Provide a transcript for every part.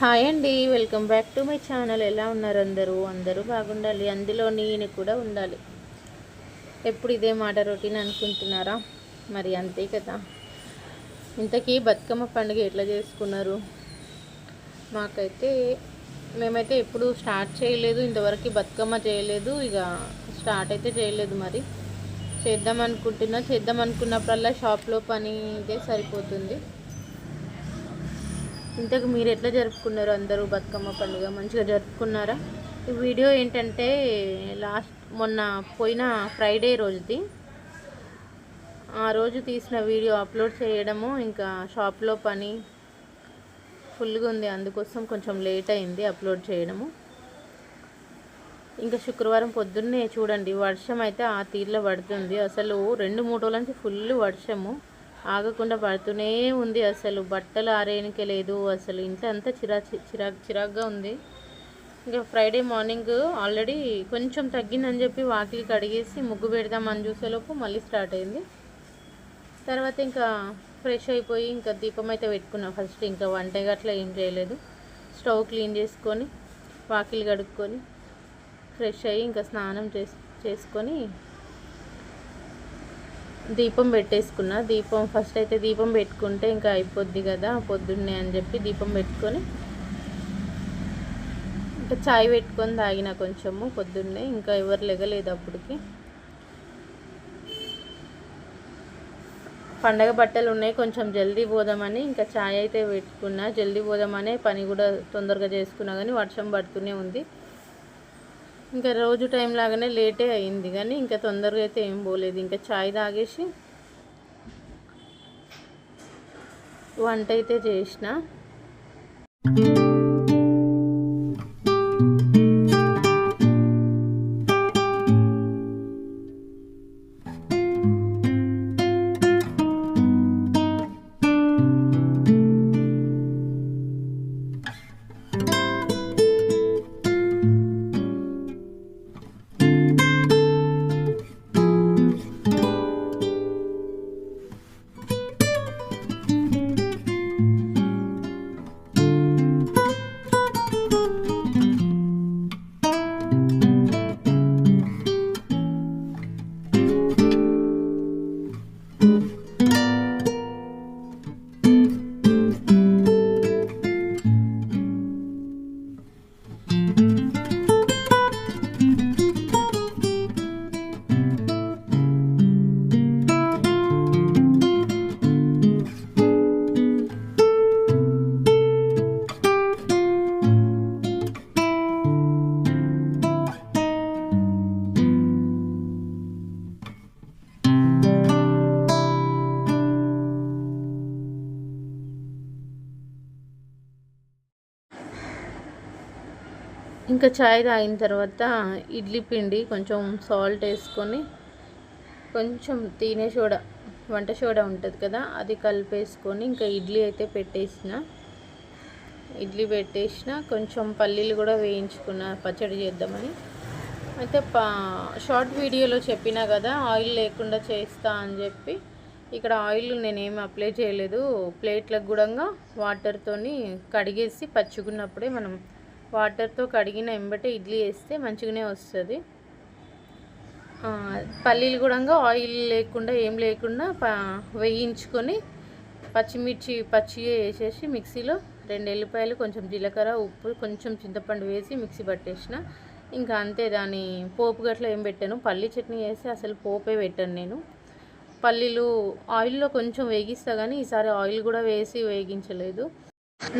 Hi అండి welcome back to my channel. ఎలా ఉన్నారు అందరూ? అందరూ బాగుండాలి. అందులో నేను కూడా ఉండాలి. ఎప్పుడు ఇదే మాట రొటీన్ అనుకుంటున్నారా? మరి అంతే కదా. ఇంతకీ బతుకమ్మ పండుగ ఎట్లా చేసుకున్నారు? మాకైతే మేమైతే ఎప్పుడు స్టార్ట్ చేయలేదు. ఇంతవరకు బతుకమ్మ చేయలేదు. ఇక స్టార్ట్ అయితే చేయలేదు మరి. చేద్దాం అనుకుంటున్నా. చేద్దాం అనుకున్నప్పుడల్లా షాప్లో పని ఇదే సరిపోతుంది. ఇంతకు మీరు ఎట్లా జరుపుకున్నారు అందరూ బతుకమ్మ పండుగ? మంచిగా జరుపుకున్నారా? ఈ వీడియో ఏంటంటే లాస్ట్ మొన్న పోయిన ఫ్రైడే రోజుది. ఆ రోజు తీసిన వీడియో అప్లోడ్ చేయడము ఇంకా షాప్లో పని ఫుల్గా ఉంది. అందుకోసం కొంచెం లేట్ అయింది అప్లోడ్ చేయడము. ఇంకా శుక్రవారం పొద్దున్నే చూడండి వర్షం అయితే ఆ తీరులో పడుతుంది. అసలు రెండు మూడు రోజుల నుంచి ఫుల్ వర్షము. ఆగకుండా పడుతూనే ఉంది అసలు. బట్టలు ఆరేయనికే లేదు అసలు. ఇంట్లో అంతా చిరా చిరాక్ చిరాగ్గా ఉంది. ఇంకా ఫ్రైడే మార్నింగ్ ఆల్రెడీ కొంచెం తగ్గిందని చెప్పి వాకిలి కడిగేసి ముగ్గు పెడదామని చూసేలోపు మళ్ళీ స్టార్ట్ అయింది. తర్వాత ఇంకా ఫ్రెష్ అయిపోయి ఇంకా దీపం అయితే పెట్టుకున్నాం ఫస్ట్. ఇంకా వంట గట్లా ఏం చేయలేదు. స్టవ్ క్లీన్ చేసుకొని వాకిలి కడుక్కొని ఫ్రెష్ అయ్యి ఇంకా స్నానం చేసి చేసుకొని దీపం పెట్టేసుకున్న. దీపం ఫస్ట్ అయితే దీపం పెట్టుకుంటే ఇంకా అయిపోద్ది కదా పొద్దున్నే అని చెప్పి దీపం పెట్టుకొని ఇంకా చాయ్ పెట్టుకొని తాగిన కొంచెము పొద్దున్నే. ఇంకా ఎవరు లెగలేదు అప్పటికి. పండగ బట్టలు ఉన్నాయి కొంచెం జల్దీ పోదామని ఇంకా చాయ్ అయితే పెట్టుకున్నా. జల్దీ పోదామనే పని కూడా తొందరగా చేసుకున్నా కానీ వర్షం పడుతూనే ఉంది. ఇంకా రోజు టైం లాగానే లేటే అయింది కానీ ఇంకా తొందరగా అయితే ఏం పోలేదు. ఇంకా చాయ్ తాగేసి వంట అయితే చేసిన. ఇంకా చాయ్ తాగిన తర్వాత ఇడ్లీ పిండి కొంచెం సాల్ట్ వేసుకొని కొంచెం తినే సోడా వంట సోడా ఉంటుంది కదా అది కలిపేసుకొని ఇంకా ఇడ్లీ అయితే పెట్టేసిన. ఇడ్లీ పెట్టేసిన కొంచెం పల్లీలు కూడా వేయించుకున్న పచ్చడి చేద్దామని. అయితే పా షార్ట్ వీడియోలో చెప్పినా కదా ఆయిల్ లేకుండా చేస్తా అని చెప్పి. ఇక్కడ ఆయిల్ నేనేమి అప్లై చేయలేదు. ప్లేట్లకు కూడా వాటర్తోని కడిగేసి పచ్చుకున్నప్పుడే మనం వాటర్తో కడిగిన ఎంబటే ఇడ్లీ వేస్తే మంచిగానే వస్తుంది. పల్లీలు కూడా ఆయిల్ లేకుండా ఏం లేకుండా వేయించుకొని పచ్చిమిర్చి పచ్చి వేసేసి మిక్సీలో రెండు ఎల్లిపాయలు కొంచెం జీలకర్ర ఉప్పు కొంచెం చింతపండు వేసి మిక్సీ పట్టేసిన. ఇంకా అంతే దాని పోపు గట్ల ఏం పెట్టాను. పల్లీ చట్నీ వేసి అసలు పోపే పెట్టాను నేను. పల్లీలు ఆయిల్లో కొంచెం వేగిస్తా కానీ ఈసారి ఆయిల్ కూడా వేసి వేగించలేదు.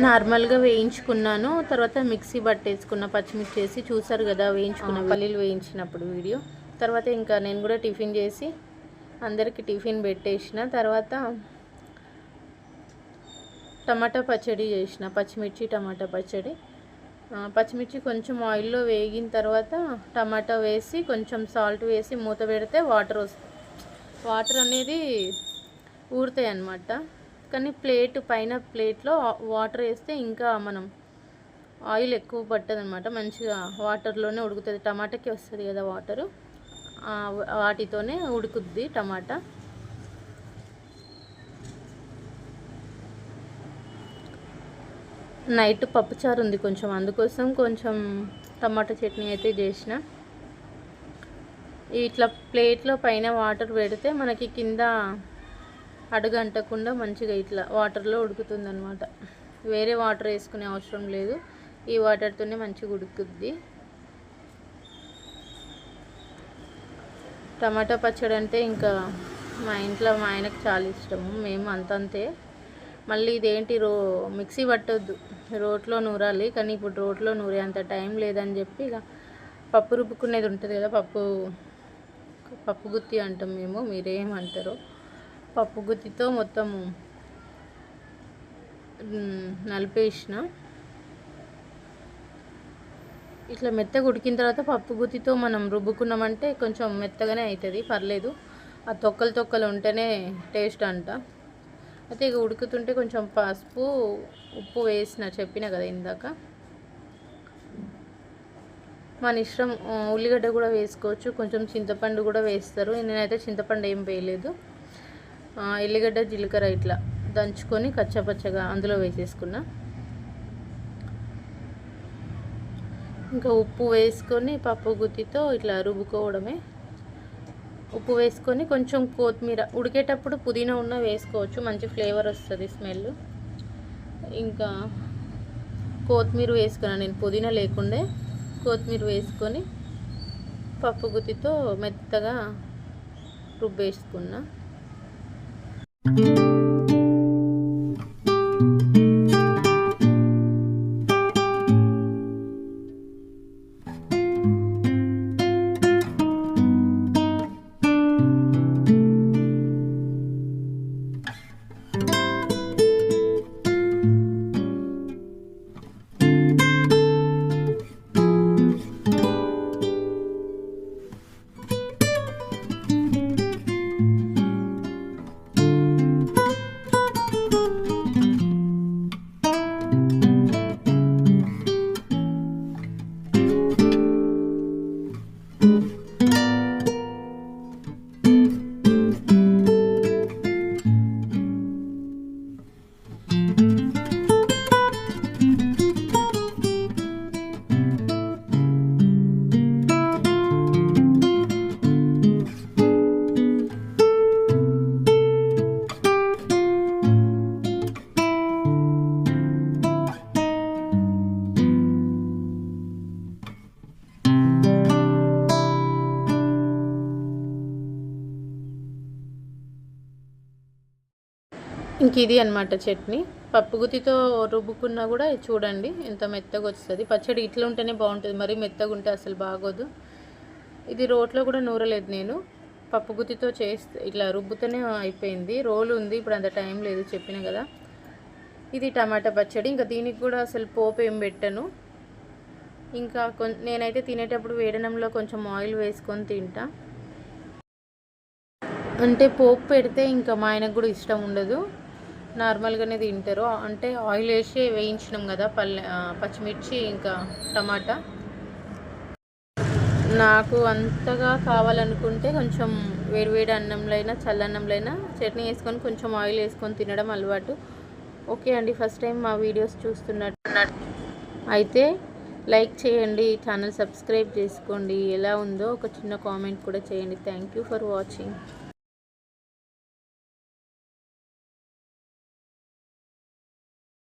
నార్మల్గా వేయించుకున్నాను. తర్వాత మిక్సీ పట్టేసుకున్న పచ్చిమిర్చి వేసి చూసారు కదా వేయించుకున్న పల్లీలు వేయించినప్పుడు వీడియో. తర్వాత ఇంకా నేను కూడా టిఫిన్ చేసి అందరికి టిఫిన్ పెట్టేసిన. తర్వాత టమాటా పచ్చడి చేసిన పచ్చిమిర్చి టమాటా పచ్చడి. పచ్చిమిర్చి కొంచెం ఆయిల్లో వేగిన తర్వాత టమాటా వేసి కొంచెం సాల్ట్ వేసి మూత పెడితే వాటర్ వస్తుంది వాటర్ అనేది ఊరుతాయి అన్నమాట. కానీ ప్లేట్ పైన ప్లేట్లో వాటర్ వేస్తే ఇంకా మనం ఆయిల్ ఎక్కువ పట్టదు అనమాట మంచిగా వాటర్లోనే ఉడుకుతుంది. టమాటాకి వస్తుంది కదా వాటరు. వాటితోనే ఉడుకుద్ది టమాటా. నైట్ పప్పుచారు ఉంది కొంచెం. అందుకోసం కొంచెం టమాటా చట్నీ అయితే చేసిన. ఇట్లా ప్లేట్లో పైన వాటర్ పెడితే మనకి కింద అడుగంటకుండా మంచిగా ఇట్లా వాటర్లో ఉడుకుతుంది అనమాట వేరే వాటర్ వేసుకునే అవసరం లేదు. ఈ వాటర్తోనే మంచిగా ఉడుకుద్ది. టమాటా పచ్చడి అంటే ఇంకా మా ఇంట్లో మా ఆయనకు చాలా ఇష్టము. మేము అంతంతే. మళ్ళీ ఇదేంటి రో మిక్సీ పట్టొద్దు. రోట్లో నూరాలి. కానీ ఇప్పుడు రోట్లో నూరే అంత టైం లేదని చెప్పి ఇక పప్పు రుబ్బుకునేది ఉంటుంది కదా పప్పు పప్పు గుత్తి అంటాం మేము. మీరేమంటారు. పప్పు గుత్తితో మొత్తము నలిపేసిన ఇట్లా మెత్తగా ఉడికిన తర్వాత పప్పు గుత్తితో మనం రుబ్బుకున్నామంటే కొంచెం మెత్తగానే అవుతుంది పర్లేదు. ఆ తొక్కలు తొక్కలు ఉంటేనే టేస్ట్ అంట. అయితే ఇక ఉడుకుతుంటే కొంచెం పసుపు ఉప్పు వేసిన చెప్పిన కదా ఇందాక. మన ఇష్టం ఉల్లిగడ్డ కూడా వేసుకోవచ్చు. కొంచెం చింతపండు కూడా వేస్తారు. నేనైతే చింతపండు ఏం వేయలేదు. ఎల్లిగడ్డ జీలకర్ర ఇట్లా దంచుకొని కచ్చపచ్చగా అందులో వేసేసుకున్నా. ఇంకా ఉప్పు వేసుకొని పప్పు గుత్తితో ఇట్లా రుబ్బుకోవడమే. ఉప్పు వేసుకొని కొంచెం కొత్తిమీర ఉడికేటప్పుడు పుదీనా ఉన్న వేసుకోవచ్చు మంచి ఫ్లేవర్ వస్తుంది స్మెల్. ఇంకా కొత్తిమీర వేసుకున్నాను నేను పుదీనా లేకుండే. కొత్తిమీర వేసుకొని పప్పు గుత్తితో మెత్తగా రుబ్బేసుకున్నా. thank you ఇంక ఇది అనమాట చట్నీ. పప్పు గుత్తితో రుబ్బుకున్నా కూడా చూడండి ఎంత మెత్తగా వస్తుంది పచ్చడి ఇట్లా ఉంటేనే బాగుంటుంది మరి మెత్తగా ఉంటే అసలు బాగోదు. ఇది రోట్లో కూడా నూరలేదు నేను. పప్పుగుత్తితో చేస్తే ఇట్లా రుబ్బుతూనే అయిపోయింది. రోలు ఉంది ఇప్పుడు అంత టైం లేదు చెప్పిన కదా. ఇది టమాటా పచ్చడి. ఇంకా దీనికి కూడా అసలు పోపు ఏం పెట్టను. ఇంకా నేనైతే తినేటప్పుడు వేడనంలో కొంచెం ఆయిల్ వేసుకొని తింటా. అంటే పోపు పెడితే ఇంకా మా ఆయనకు కూడా ఇష్టం ఉండదు. నార్మల్గానే తింటారు. అంటే ఆయిల్ వేసి వేయించినాం కదా పల్లె పచ్చిమిర్చి ఇంకా టమాటా. నాకు అంతగా కావాలనుకుంటే కొంచెం వేడివేడి అన్నంలో అయినా చల్లన్నంలో అయినా చట్నీ వేసుకొని కొంచెం ఆయిల్ వేసుకొని తినడం అలవాటు. ఓకే అండి ఫస్ట్ టైం మా వీడియోస్ చూస్తున్నట్టు. అయితే లైక్ చేయండి ఛానల్ సబ్స్క్రైబ్ చేసుకోండి. ఎలా ఉందో ఒక చిన్న కామెంట్ కూడా చేయండి. Thank you for watching.